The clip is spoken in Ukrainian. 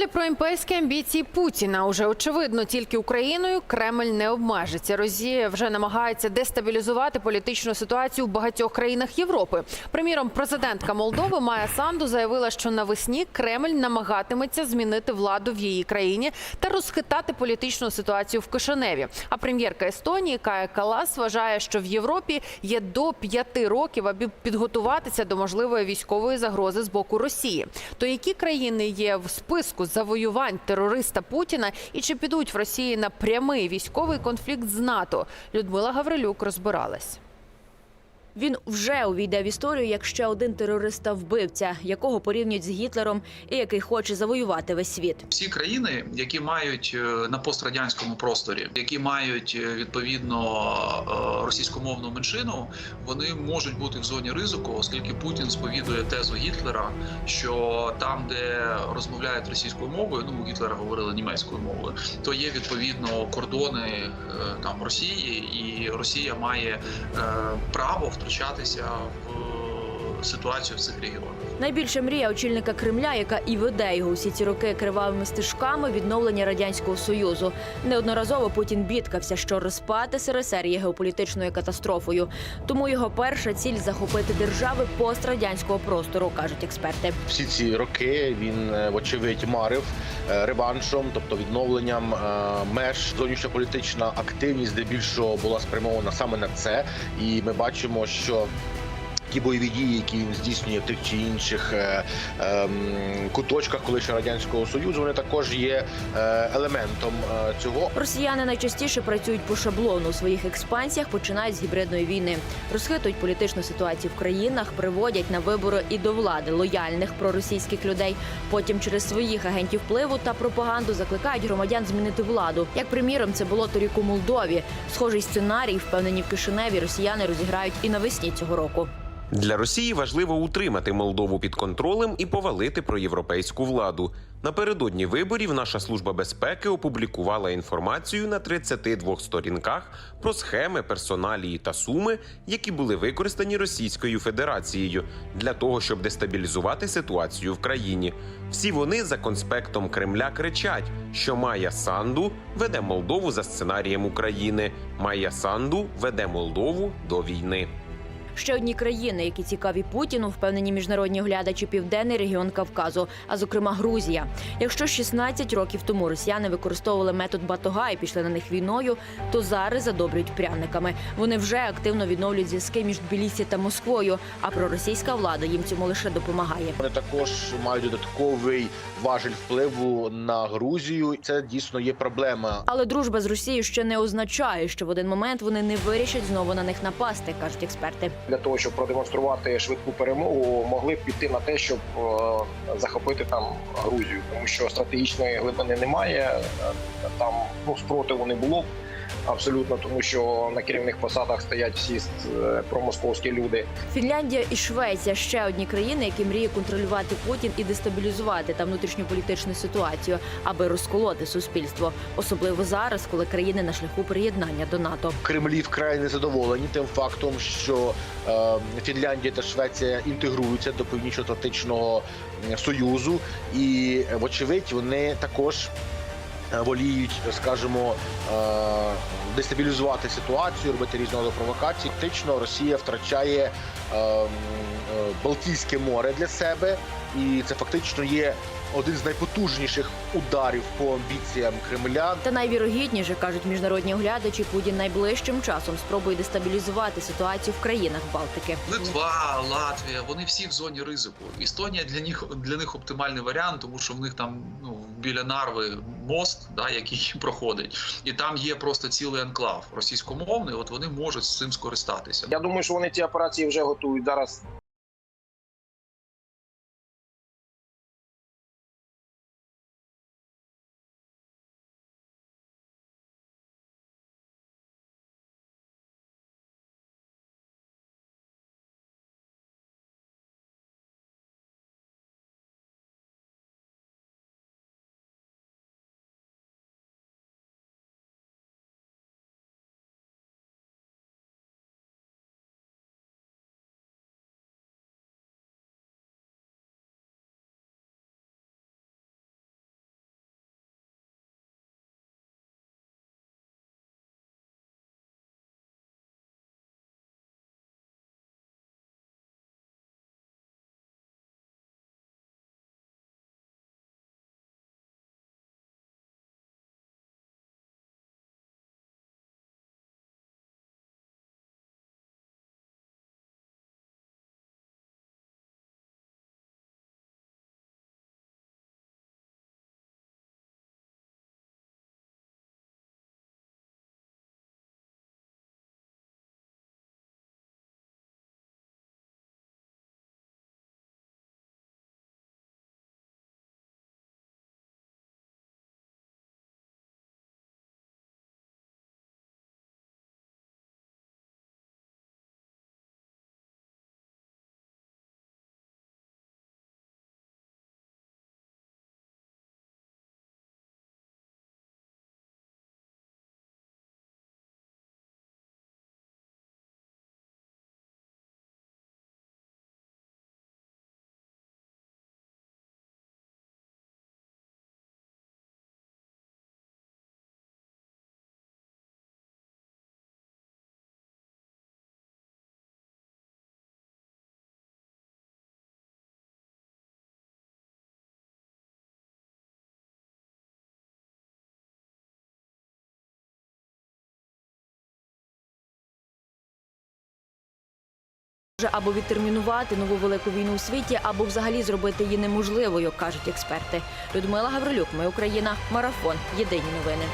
Далі про імперські амбіції Путіна. Уже очевидно, тільки Україною Кремль не обмежиться. Росія вже намагається дестабілізувати політичну ситуацію в багатьох країнах Європи. Приміром, президентка Молдови Майя Санду заявила, що навесні Кремль намагатиметься змінити владу в її країні та розхитати політичну ситуацію в Кишиневі. А прем'єрка Естонії Кая Калас вважає, що в Європі є до п'яти років, аби підготуватися до можливої військової загрози з боку Росії. То які країни є в списку завоювань терориста Путіна і чи підуть в Росії на прямий військовий конфлікт з НАТО? Людмила Гаврилюк розбиралась. Він вже увійде в історію як ще один терориста-вбивця, якого порівнюють з Гітлером і який хоче завоювати весь світ. всі країни, які мають е, на пострадянському просторі, які мають е, відповідно е, російськомовну меншину, вони можуть бути в зоні ризику, оскільки Путін сповідує тезу Гітлера, що там, де розмовляють російською мовою, ну у Гітлера говорили німецькою мовою, то є відповідно кордони там Росії, і Росія має право втручатися в ситуацію в цих регіонах. Найбільша мрія очільника Кремля, яка і веде його усі ці роки кривавими стежками відновлення радянського союзу. Неодноразово Путін бідкався, що розпад СРСР є геополітичною катастрофою. Тому його перша ціль захопити держави пострадянського простору, кажуть експерти. всі ці роки він е, вочевидь марив е, реваншом, тобто відновленням е, меж. Зовнішньополітична активність здебільшого була спрямована саме на це, і ми бачимо, що. Ті бойові дії, які він здійснює в тих чи інших е, ем, куточках колишнього радянського союзу, вони також є е, елементом е, цього. Росіяни найчастіше працюють по шаблону у своїх експансіях, починають з гібридної війни, розхитують політичну ситуацію в країнах, приводять на вибори і до влади лояльних проросійських людей. Потім через своїх агентів впливу та пропаганду закликають громадян змінити владу. Як приміром, це було торік у Молдові. Схожий сценарій, впевнені в Кишиневі, росіяни розіграють і навесні цього року. Для Росії важливо утримати Молдову під контролем і повалити проєвропейську владу. Напередодні виборів наша служба безпеки опублікувала інформацію на 32 сторінках про схеми, персоналії та суми, які були використані Російською Федерацією для того, щоб дестабілізувати ситуацію в країні. Всі вони за конспектом Кремля кричать, що Майя Санду веде Молдову за сценарієм України. Майя Санду веде Молдову до війни. Ще одні країни, які цікаві Путіну, впевнені міжнародні оглядачі південний регіон Кавказу, а зокрема Грузія. Якщо 16 років тому росіяни використовували метод батога і пішли на них війною, то зараз задобрюють пряниками. Вони вже активно відновлюють зв'язки між Тбілісі та Москвою. А проросійська влада їм цьому лише допомагає. Вони також мають додатковий важель впливу на Грузію. Це дійсно є проблема. Але дружба з Росією ще не означає, що в один момент вони не вирішать знову на них напасти, кажуть експерти. Для того, щоб продемонструвати швидку перемогу, могли б піти на те, щоб е, захопити там Грузію, тому що стратегічної глибини немає. е, Там ну спротиву не було б абсолютно, тому що на керівних посадах стоять всі е, промосковські люди. Фінляндія і Швеція ще одні країни, які мріють контролювати Путін і дестабілізувати та внутрішньополітичну ситуацію, аби розколоти суспільство, особливо зараз, коли країни на шляху приєднання до НАТО. Кремлі вкрай незадоволені тим фактом, що Фінляндія та Швеція інтегруються до північно-атлантичного союзу, і е, вочевидь вони також. е, Воліють, скажімо, е, дестабілізувати ситуацію, робити різного провокації. Фактично Росія втрачає е, е, Балтійське море для себе, і це фактично є один з найпотужніших ударів по амбіціям Кремля. Та найвірогідніше кажуть міжнародні оглядачі, Путін найближчим часом спробує дестабілізувати ситуацію в країнах Балтики. Литва, Латвія, вони всі в зоні ризику. Естонія для них для них оптимальний варіант, тому що в них там ну біля Нарви мост, да, який проходить, і там є просто цілий анклав російськомовний. От вони можуть з цим скористатися. Я думаю, що вони ці операції вже готують зараз. Або відтермінувати нову велику війну у світі, або взагалі зробити її неможливою, кажуть експерти. Людмила Гаврилюк, ми Україна, марафон. Єдині новини.